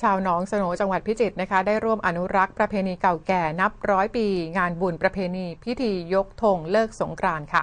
ชาวหนองสนจังหวัดพิจิตรนะคะ ได้ร่วมอนุรักษ์ประเพณีเก่าแก่นับร้อยปี งานบุญประเพณีพิธียกธงเลิกสงกรานต์ค่ะ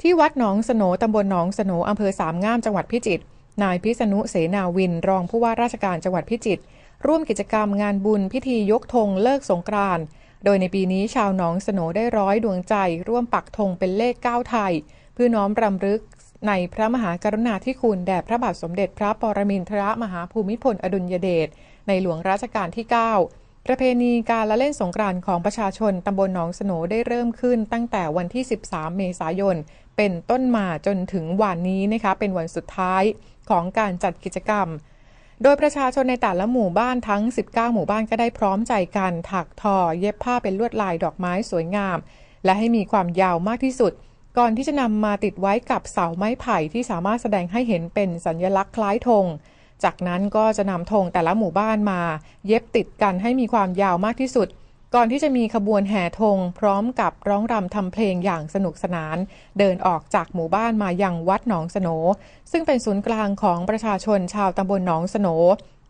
ที่วัดหนองสนตำบลหนองสนอำเภอสามงามจังหวัดพิจิตรนายพิษณุเสนาวิน รองผู้ว่าราชการจังหวัดพิจิตรร่วมกิจกรรมงานบุญพิธียกธงเลิกสงกรานต์โดยในปีนี้ชาวหนองสนได้ร้อยดวงใจ ร่วมปักธงเป็นเลขเก้าไทย เพื่อน้อมรำลึก ในพระมหากรุณาธิคุณแด่พระบาทสมเด็จพระปรมินทรมหาภูมิพลอดุลยเดชในหลวงรัชกาลที่ 9 ประเพณีการละเล่นสงกรานต์ของประชาชนตำบลหนองสนได้เริ่มขึ้นตั้งแต่วันที่ 13 เมษายน เป็นต้นมาจนถึงวันนี้นะคะเป็นวันสุดท้ายของการจัดกิจกรรม โดยประชาชนในแต่ละหมู่บ้านทั้ง 19 หมู่บ้านก็ได้พร้อมใจกันถักทอ เย็บผ้าเป็นลวดลายดอกไม้สวยงาม และให้มีความยาวมากที่สุด ก่อนที่จะนำมาติดไว้กับเสาไม้ไผ่ที่สามารถแสดงให้เห็นเป็นสัญลักษณ์คล้ายธง จากนั้นก็จะนำธงแต่ละหมู่บ้านมา เย็บติดกันให้มีความยาวมากที่สุด ก่อนที่จะมีขบวนแห่ธง พร้อมกับร้องรำทำเพลงอย่างสนุกสนาน เดินออกจากหมู่บ้านมายังวัดหนองสโนซึ่งเป็นศูนย์กลางของประชาชนชาวตำบลหนองสโน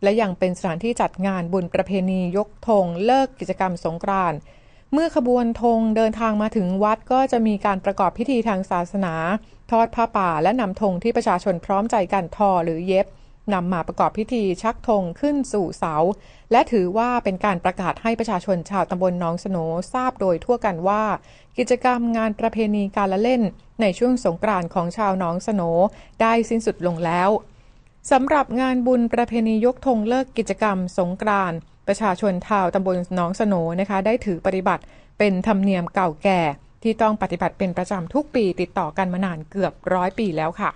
และยังเป็นสถานที่จัดงานบุญประเพณียกธงเลิกกิจกรรมสงกรานต์ เมื่อขบวนธงเดินทางมาถึงวัดก็จะมีการประกอบพิธีทางศาสนา ทอดผ้าป่าและนำธงที่ประชาชนพร้อมใจกันทอหรือเย็บนำมาประกอบพิธีชักธงขึ้นสู่เสา และถือว่าเป็นการประกาศให้ประชาชนชาวตำบลหนองสโนทราบโดยทั่วกันว่า กิจกรรมงานประเพณีการละเล่น ในช่วงสงกรานต์ของชาวหนองสโนได้สิ้นสุดลงแล้วสำหรับงานบุญประเพณียกธงเลิกกิจกรรมสงกรานต์ ประชาชนชาวตำบลหนองสโนนะคะ ได้ถือปฏิบัติเป็นธรรมเนียมเก่าแก่ ที่ต้องปฏิบัติเป็นประจำทุกปีติดต่อกันมานานเกือบร้อยปีแล้วค่ะ